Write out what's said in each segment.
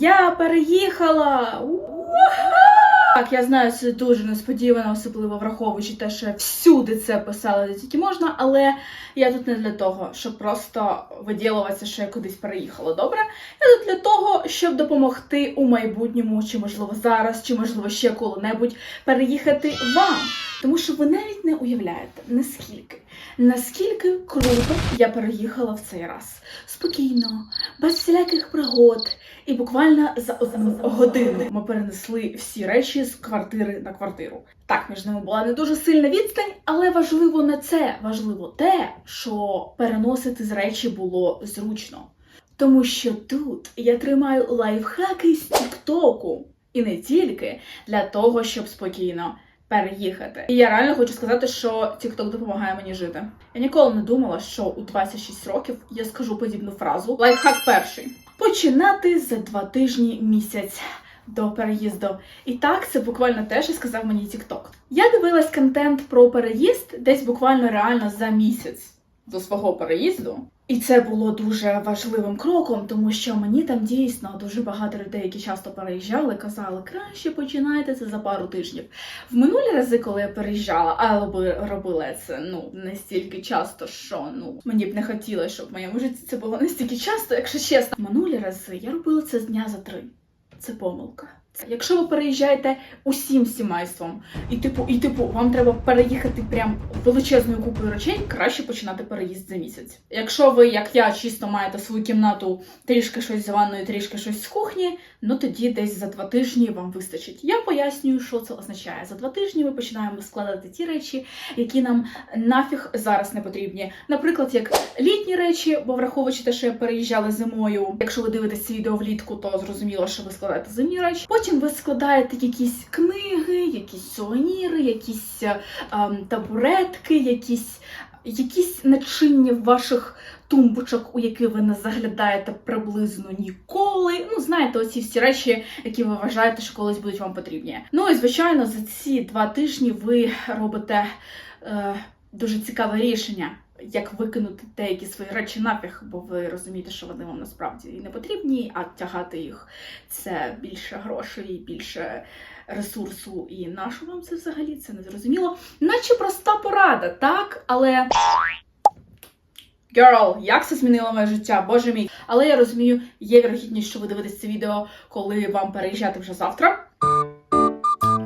Я переїхала! Так, я знаю, це дуже несподівано, особливо враховуючи те, що всюди це писала, де тільки можна, але я тут не для того, щоб просто виділуватися, що я кудись переїхала. Добре? Я тут для того, щоб допомогти у майбутньому, чи можливо зараз, чи можливо ще коли-небудь переїхати вам. Тому що ви навіть не уявляєте, наскільки, наскільки круто я переїхала в цей раз. Спокійно, без всіляких пригод. І буквально за одну годину ми перенесли всі речі з квартири на квартиру. Так, між ними була не дуже сильна відстань, але важливо не це. Важливо те, що переносити з речі було зручно. Тому що тут я тримаю лайфхаки з Тіктоку. І не тільки для того, щоб спокійно переїхати. І я реально хочу сказати, що TikTok допомагає мені жити. Я ніколи не думала, що у 26 років я скажу подібну фразу. Лайфхак перший: починати за два тижні місяць. До переїзду. І так, це буквально те, що сказав мені TikTok. Я дивилась контент про переїзд десь буквально реально за місяць до свого переїзду. І це було дуже важливим кроком, тому що мені там дійсно дуже багато людей, які часто переїжджали, казали, краще починайте це за пару тижнів. В минулі рази, коли я переїжджала, але робила це ну настільки часто, що ну мені б не хотілося, щоб в моєму житті це було настільки часто, якщо чесно. В минулі рази я робила це з дня за три. Це помилка. Якщо ви переїжджаєте усім сімейством, і типу, і типу, вам треба переїхати прям величезною купою речей, краще починати переїзд за місяць. Якщо ви, як я, чисто маєте свою кімнату, трішки щось з ванною, трішки щось з кухні, ну тоді десь за два тижні вам вистачить. Я пояснюю, що це означає. За два тижні ми починаємо складати ті речі, які нам нафіг зараз не потрібні. Наприклад, як літні речі, бо враховуючи те, що я переїжджала зимою. Якщо ви дивитесь це відео влітку, то зрозуміло, що ви складаєте зимні речі. Потім ви складаєте якісь книги, якісь сувеніри, якісь ем, табуретки, якісь, якісь начиння ваших тумбочок, у які ви не заглядаєте приблизно ніколи. Ну, знаєте, оці всі речі, які ви вважаєте, що колись будуть вам потрібні. Ну і звичайно, за ці два тижні ви робите е, дуже цікаве рішення. Як викинути деякі свої речі нафіг, бо ви розумієте, що вони вам насправді і не потрібні, а тягати їх це більше грошей, більше ресурсу. І на що вам це взагалі це не зрозуміло. Наче проста порада, так? Але. Girl, як це змінило моє життя, боже мій. Але я розумію, є вірогідність, що ви дивитесь це відео, коли вам переїжджати вже завтра.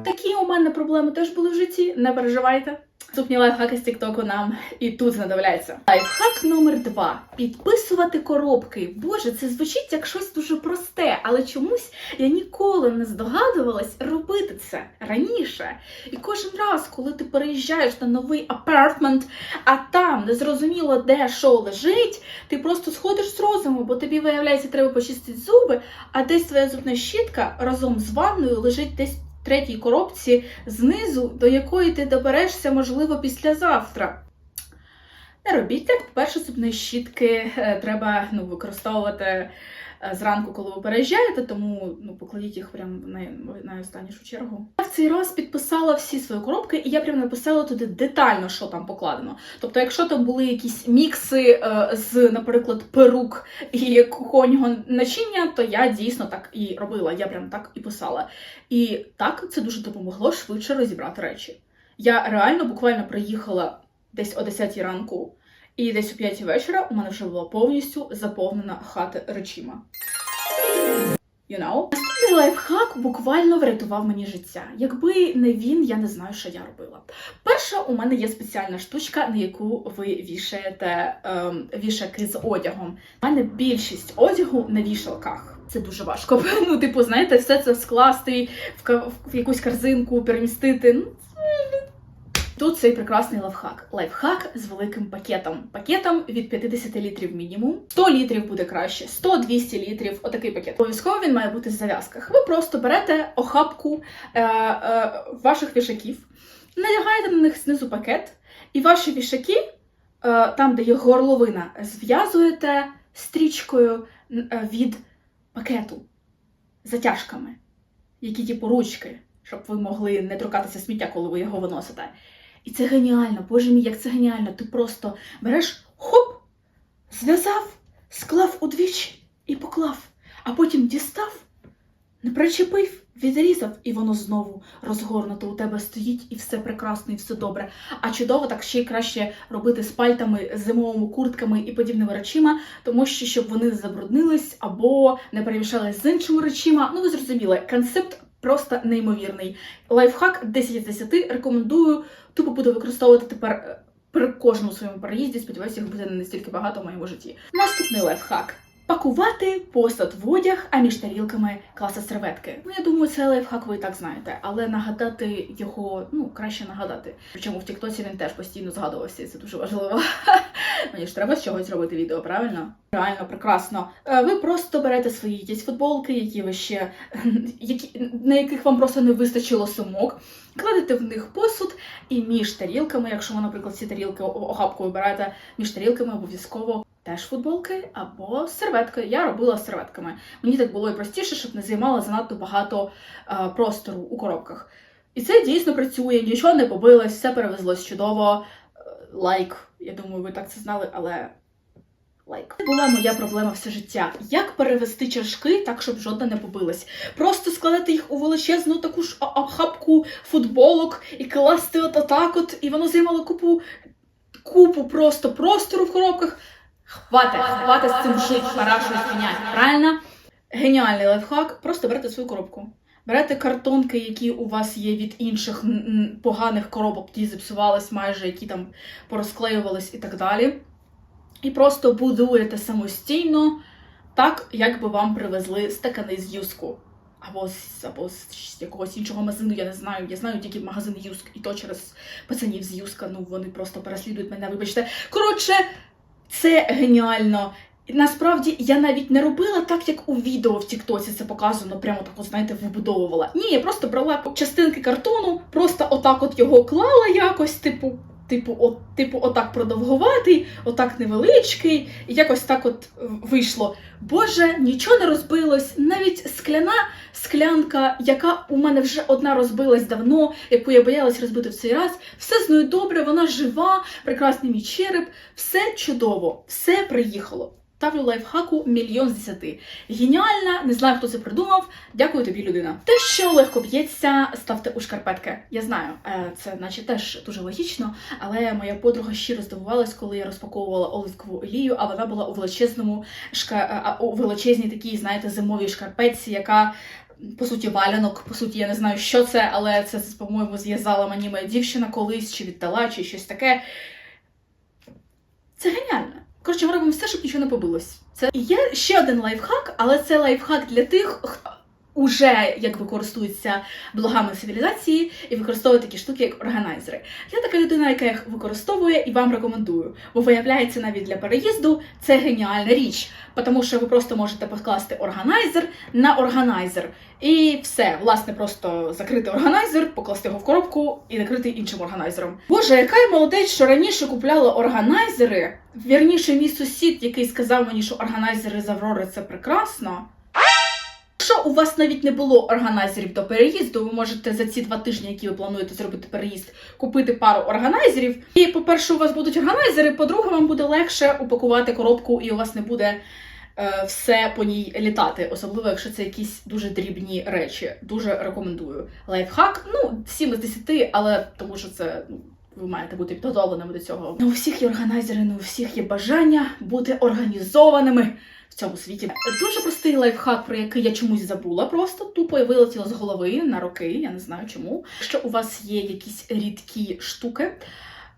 Такі у мене проблеми теж були в житті, не переживайте. Наступні лайфхаки з Тіктоку нам і тут знадобляться. Лайфхак номер два: підписувати коробки. Боже, це звучить як щось дуже просте, але чомусь я ніколи не здогадувалась робити це раніше. І кожен раз, коли ти переїжджаєш на новий апартмент, а там не зрозуміло, де що лежить, ти просто сходиш з розуму, бо тобі виявляється, треба почистити зуби, а десь твоя зубна щітка разом з ванною лежить десь третій коробці знизу, до якої ти доберешся, можливо, післязавтра. Не робіть так. По-перше, зубної щітки е, треба ну, використовувати е, зранку, коли ви переїжджаєте, тому ну, покладіть їх прямо на, на останнішу чергу. Я в цей раз підписала всі свої коробки, і я прям написала туди детально, що там покладено. Тобто, якщо там були якісь мікси е, з, наприклад, перук і кухонного начиння, то я дійсно так і робила. Я прям так і писала. І так це дуже допомогло швидше розібрати речі. Я реально буквально приїхала десь о 10 ранку, і десь о 5 вечора у мене вже була повністю заповнена хата речима. You know? Наступний лайфхак буквально врятував мені життя. Якби не він, я не знаю, що я робила. Перша, у мене є спеціальна штучка, на яку ви вішаєте ем, вішаки з одягом. У мене більшість одягу на вішалках. Це дуже важко. Ну, типу, знаєте, все це скласти в, якусь корзинку, перемістити. Ну, Тут цей прекрасний лайфхак. Лайфхак з великим пакетом. Пакетом від 50 літрів мінімум. 100 літрів буде краще, 100-200 літрів. Отакий пакет. Обов'язково він має бути в зав'язках. Ви просто берете охапку е, е, ваших вішаків, надягаєте на них знизу пакет, і ваші вішаки, е, там, де є горловина, зв'язуєте стрічкою е, від пакету затяжками, які типу ручки, щоб ви могли не торкатися сміття, коли ви його виносите. І це геніально, боже мій, як це геніально. Ти просто береш хоп, зв'язав, склав удвічі і поклав, а потім дістав Не причепив, відрізав, і воно знову розгорнуто у тебе стоїть, і все прекрасно, і все добре. А чудово так ще й краще робити з пальтами, зимовими куртками і подібними речима, тому що щоб вони забруднились або не перемішались з іншими речима. Ну ви зрозуміли, концепт просто неймовірний. Лайфхак 10 з 10 рекомендую. Тупо буду використовувати тепер. е, При кожному своєму переїзді, сподіваюся, їх буде не настільки багато в моєму житті. Наступний лайфхак. Пакувати посуд в одяг, а між тарілками класа серветки. Ну я думаю, це лайфхак ви і так знаєте, але нагадати його ну краще нагадати. Причому в Тіктоці він теж постійно згадувався, і це дуже важливо. Мені ж треба з чогось робити відео, правильно? Реально прекрасно. Е, Ви просто берете свої якісь футболки, які ви ще які на яких вам просто не вистачило сумок, кладете в них посуд, і між тарілками, якщо ви, наприклад, ці тарілки о- охапкою берете, між тарілками обов'язково теж футболки або серветки. Я робила серветками. Мені так було і простіше, щоб не займало занадто багато е, простору у коробках. І це дійсно працює, нічого не побилось, все перевезлось чудово. Е, Лайк. Я думаю, ви так це знали, але лайк. Це була моя проблема все життя. Як перевести чашки так, щоб жодна не побилась? Просто складати їх у величезну таку ж а- охапку футболок і класти от отак от, і воно займало купу, купу просто простору в коробках. Хватить, хватить з цим жити, пора щось міняти, правильно? Геніальний лайфхак. Просто берете свою коробку. Берете картонки, які у вас є від інших поганих коробок, які зіпсувались майже, які там порозклеювались і так далі. І просто будуєте самостійно так, як би вам привезли стакани з юску. Або з, або з якогось іншого магазину, я не знаю. Я знаю тільки магазин Юск, і то через пацанів з Юска. Ну вони просто переслідують мене. Вибачте. Коротше, це геніально. Насправді я навіть не робила так, як у відео в Тіктоці це показано, прямо так, знаєте, вибудовувала. Ні, я просто брала частинки картону, просто отак от його клала якось, типу, типу, от, типу, отак продовгуватий, отак невеличкий, і якось так от вийшло. Боже, нічого не розбилось, навіть скляна склянка, яка у мене вже одна розбилась давно, яку я боялась розбити в цей раз. Все з нею добре, вона жива, прекрасний мій череп, все чудово, все приїхало. Ставлю лайфхаку мільйон з десяти. Геніальна, не знаю, хто це придумав. Дякую тобі, людина. Те, що легко б'ється, ставте у шкарпетки. Я знаю, е, це наче теж дуже логічно, але моя подруга щиро здивувалась, коли я розпаковувала оливкову олію, а вона була у величезному шка... е, у величезній такій, знаєте, зимовій шкарпетці, яка. По суті, валянок, по суті, я не знаю, що це, але це, по-моєму, зв'язала мені моя дівчина колись, чи віддала, чи щось таке. Це геніально. Коротше, ми робимо все, щоб нічого не побилось. Це є ще один лайфхак, але це лайфхак для тих, хто уже якби користується благами цивілізації і використовує такі штуки, як органайзери. Я така людина, яка їх використовує і вам рекомендую. Бо виявляється, навіть для переїзду це геніальна річ, тому що ви просто можете покласти органайзер на органайзер. І все, власне, просто закрити органайзер, покласти його в коробку і накрити іншим органайзером. Боже, яка я молодець, що раніше купляла органайзери. Вірніше, мій сусід, який сказав мені, що органайзери з Аврори це прекрасно. Якщо у вас навіть не було органайзерів до переїзду, ви можете за ці два тижні, які ви плануєте зробити переїзд, купити пару органайзерів. І, по-перше, у вас будуть органайзери, по-друге, вам буде легше упакувати коробку, і у вас не буде е, все по ній літати, особливо якщо це якісь дуже дрібні речі. Дуже рекомендую. Лайфхак, ну, 7 з 10, але тому що це. ну, ви маєте бути підготовленими до цього. Не у всіх є органайзери, не у всіх є бажання бути організованими в цьому світі. Дуже простий лайфхак, про який я чомусь забула, просто тупо вилетіло з голови на роки. Я не знаю чому. Якщо у вас є якісь рідкі штуки,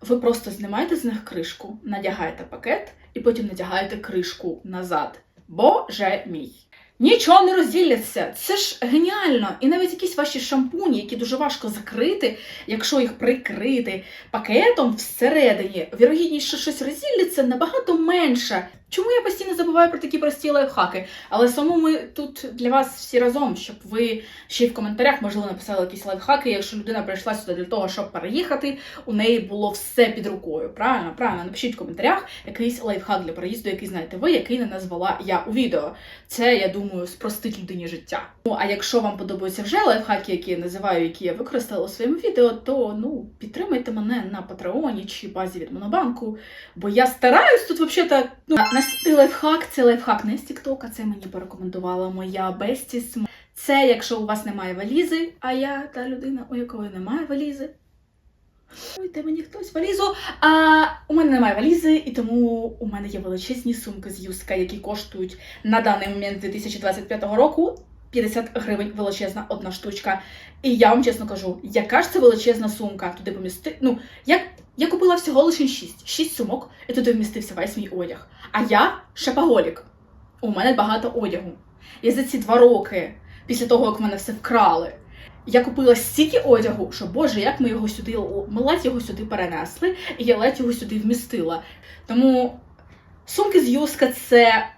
ви просто знімаєте з них кришку, надягаєте пакет і потім надягаєте кришку назад. Боже мій! Нічого не розділяться. Це ж геніально. І навіть якісь ваші шампуні, які дуже важко закрити, якщо їх прикрити пакетом всередині, вірогідність, що щось розділяться набагато менше. Чому я постійно забуваю про такі прості лайфхаки? Але само ми тут для вас всі разом, щоб ви ще й в коментарях, можливо, написали якісь лайфхаки. Якщо людина прийшла сюди для того, щоб переїхати, у неї було все під рукою. Правильно, правильно, напишіть в коментарях якийсь лайфхак для переїзду, який знаєте ви, який не назвала я у відео. Це, я думаю, спростить людині життя. Ну а якщо вам подобаються вже лайфхаки, які я називаю, які я використала у своєму відео, то ну підтримайте мене на Патреоні чи базі від Монобанку. Бо я стараюсь тут взагалі ну, наступний лайфхак це лайфхак не з Тіктока, це мені порекомендувала моя Бестіс. Це якщо у вас немає валізи, а я та людина, у якої немає валізи. Ой, мені хтось валізу. А у мене немає валізи, і тому у мене є величезні сумки з Юска, які коштують на даний момент 2025 року 50 гривень величезна одна штучка. І я вам чесно кажу, яка ж це величезна сумка туди помісти. Ну, я, я купила всього лише 6. 6 сумок, і туди вмістився весь мій одяг. А я шепаголік. У мене багато одягу. І за ці два роки, після того, як в мене все вкрали, я купила стільки одягу, що боже, як ми його сюди, ми ледь його сюди перенесли, і я ледь його сюди вмістила. Тому сумки з Юска це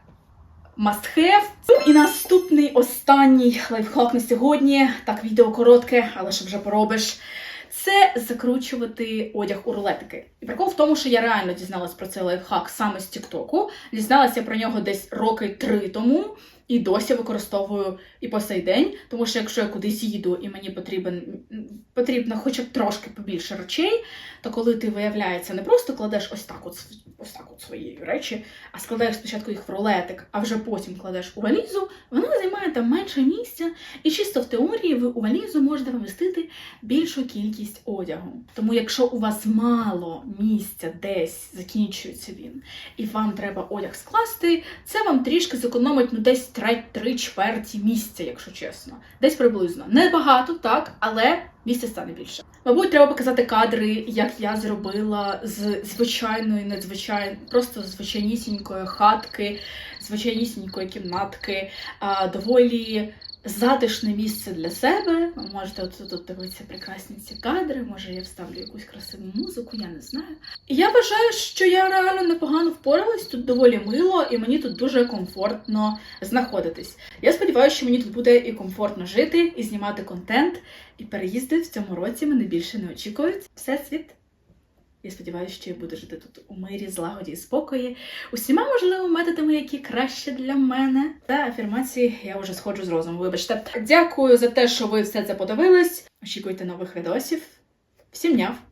must have. І наступний останній лайфхак на сьогодні. Так, відео коротке, але що вже поробиш. Це закручувати одяг у рулетики. І прикол в тому, що я реально дізналась про цей лайфхак саме з Тіктоку. Дізналася про нього десь роки три тому. І досі використовую і по сей день, тому що якщо я кудись їду і мені потрібен потрібно хоча б трошки побільше речей, то коли ти виявляється, не просто кладеш ось так, от ось так от свої речі, а складаєш спочатку їх в рулетик, а вже потім кладеш у валізу, воно займає там менше місця, і чисто в теорії ви у валізу можете помістити більшу кількість одягу. Тому якщо у вас мало місця десь закінчується він, і вам треба одяг скласти, це вам трішки зекономить ну десь три чверті місця, якщо чесно. Десь приблизно. Небагато, так, але місця стане більше. Мабуть, треба показати кадри, як я зробила з звичайної, надзвичайної, просто звичайнісінької хатки, звичайнісінької кімнатки, доволі затишне місце для себе. Можете от тут дивитися прекрасні ці кадри, може я вставлю якусь красиву музику, я не знаю. Я вважаю, що я реально непогано впоралась, тут доволі мило, і мені тут дуже комфортно знаходитись. Я сподіваюся, що мені тут буде і комфортно жити, і знімати контент, і переїзди в цьому році мене більше не очікують. Всесвіт. Я сподіваюся, що я буду жити тут у мирі, злагоді і спокої, усіма можливими методами, які краще для мене. Та афірмації я вже сходжу з розуму. Вибачте. Дякую за те, що ви все це подивились. Очікуйте нових відосів. Всім дняв!